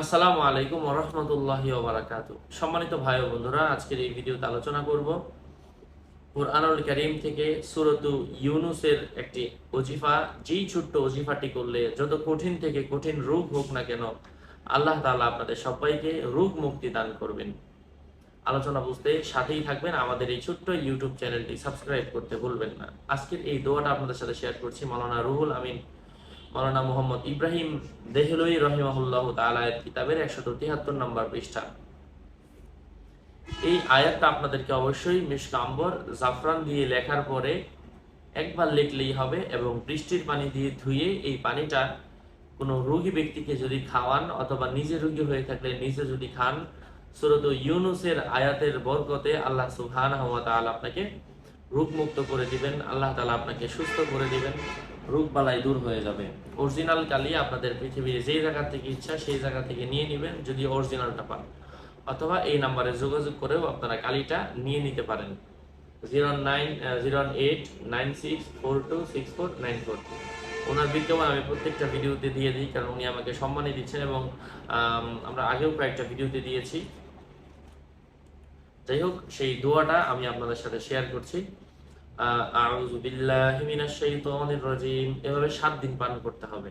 আসসালামু আলাইকুম রহমতুল্লাহ বারাকাতু। সম্মানিত ভাই বন্ধুরা, আজকের এই ভিডিওতে আলোচনা করব কুরআনুল করিম থেকে সুরতু ইউনুসের একটি ওজিফা। যেই ছোট্ট ওজিফাটি করলে যত কঠিন থেকে কঠিন রোগ হোক না কেন, আল্লাহ তাআলা আপনাদের সবাইকে রোগ মুক্তি দান করবেন। আলোচনা বুঝতে সাথেই থাকবেন, আমাদের এই ছোট্ট ইউটিউব চ্যানেলটি সাবস্ক্রাইব করতে ভুলবেন না। আজকের এই দোয়াটা আপনাদের সাথে শেয়ার করছি মাওলানা রুহুল আমিন মাওলানা মোহাম্মদ ইব্রাহিম দেহলই রহিমাহুল্লাহ তালায়ের কিতাবের একশত তিহাত্তর নম্বর পৃষ্ঠা। এই আয়াতটা আপনাদেরকে অবশ্যই মিসকাম্বর জাফরান দিয়ে লেখার পরে একবার লিখলেই হবে এবং বৃষ্টির পানি দিয়ে ধুয়ে এই পানিটা কোনো রোগী ব্যক্তিকে যদি খাওয়ান অথবা নিজে রোগী হয়ে থাকলে নিজে যদি খান, সুরত ইউনুসের আয়াতের বরকতে আল্লাহ সুবহান আপনাকে রোগমুক্ত করে দিবেন, আল্লাহ তালা আপনাকে সুস্থ করে দিবেন, রোগ বালাই দূর হয়ে যাবে। অরিজিনাল কালি আপনাদের পৃথিবীর যেই জায়গা থেকে ইচ্ছা সেই জায়গা থেকে নিয়ে নেবেন, যদি অরিজিনালটা পান। অথবা এই নাম্বারে যোগাযোগ করেও আপনারা কালিটা নিয়ে নিতে পারেন। Zero nine zero eight nine six four two six four nine four owner বিজ্ঞাপন আমি প্রত্যেকটা ভিডিওতে দিয়ে দিই, কারণ উনি আমাকে সম্মানই দিচ্ছেন এবং আমরা আগেও কয়েকটা ভিডিওতে দিয়েছি। যাই হোক, সেই দোয়াটা আমি আপনাদের সাথে শেয়ার করছি। এভাবে সাত দিন পান করতে হবে।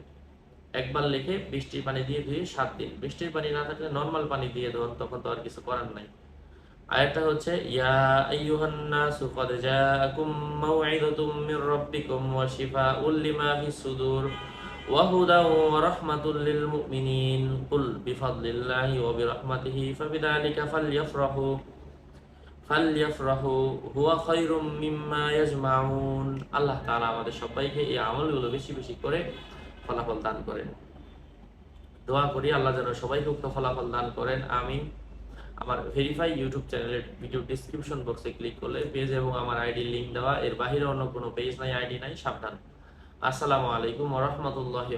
একবার লিখে বৃষ্টির পানি দিয়ে ধুয়ে সাত দিন। বৃষ্টির পানি না থাকলে নর্মাল পানি দিয়ে দেবেন তখন তো আর কিছু করার নাই। আরেকটা হচ্ছে, ইয়া লিমা ফালইফরাহু হুয়া খায়রুম মিম্মা ইয়াজমাউন আল্লাহ তাআলা আমাদের সবাইকে এই আমলগুলো বেশি বেশি করে ফলাফল দান করেন। দোয়া করি আল্লাহ যেন সবাইকে উক্ত ফলাফল দান করেন আমি আমার ভেরিফাই ইউটিউব চ্যানেলের ভিডিও ডিসক্রিপশন বক্সে ক্লিক করলে পেজ এবং আমার আইডি লিংক দেওয়া, এর বাহিরে অন্য কোনো পেজ নাই আইডি নাই, সাবধান। আসসালামু আলাইকুম রাহমাতুল্লাহি